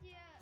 Yeah.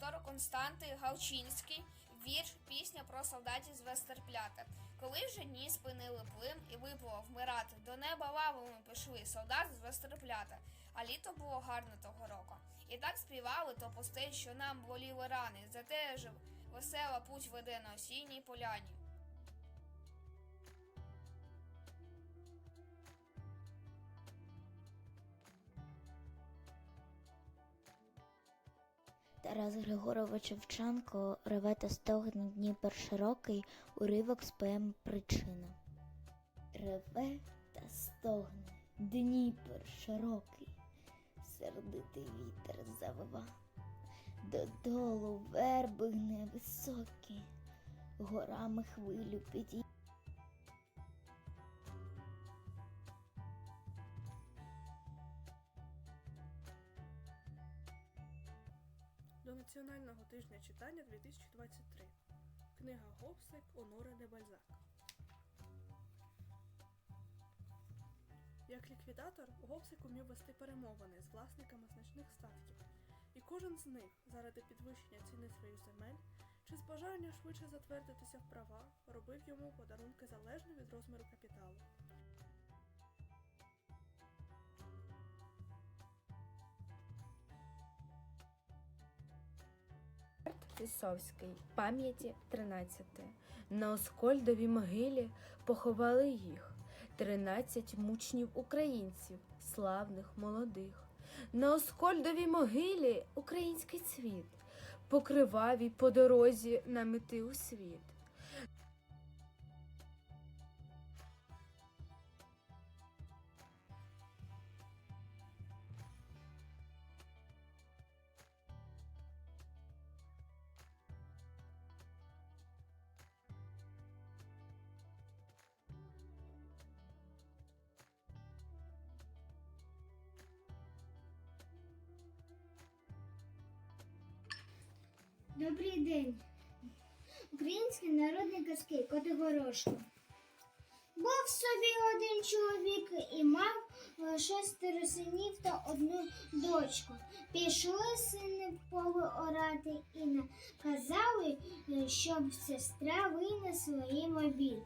Автор Константи Галчинський, вірш пісня про солдатів з Вестерплята. Коли вже дні спинили плим і випало вмирати, до неба лавами пішли солдати з Вестерплята, а літо було гарно того року. І так співали то пустей, що нам боліли рани, зате ж весела путь веде на осінній поляні. Тарас Григорович Шевченко реве та стогне Дніпер широкий, уривок з поеми Причина. Реве та стогне Дніпер широкий, сердитий вітер завива. Додолу верби гне високі, горами хвилю підій. Національного тижня читання 2023. Книга Гобсек Оноре де Бальзак. Як ліквідатор, Гобсек умів вести перемовини з власниками значних статків, і кожен з них заради підвищення ціни своїх земель чи з бажання швидше затвердитися в права робив йому подарунки залежно від розміру капіталу. Лісовський, пам'яті 13. На Оскольдовій могилі поховали їх 13 мучнів українців, славних молодих. На Оскольдовій могилі український цвіт, покривавій по дорозі на мети у світ. Добрий день. Українські народні казки Котигорошко. Був собі один чоловік і мав е, шестеро синів та одну дочку. Пішли сини в поле орати і наказали, е, щоб сестра винесла їм обід.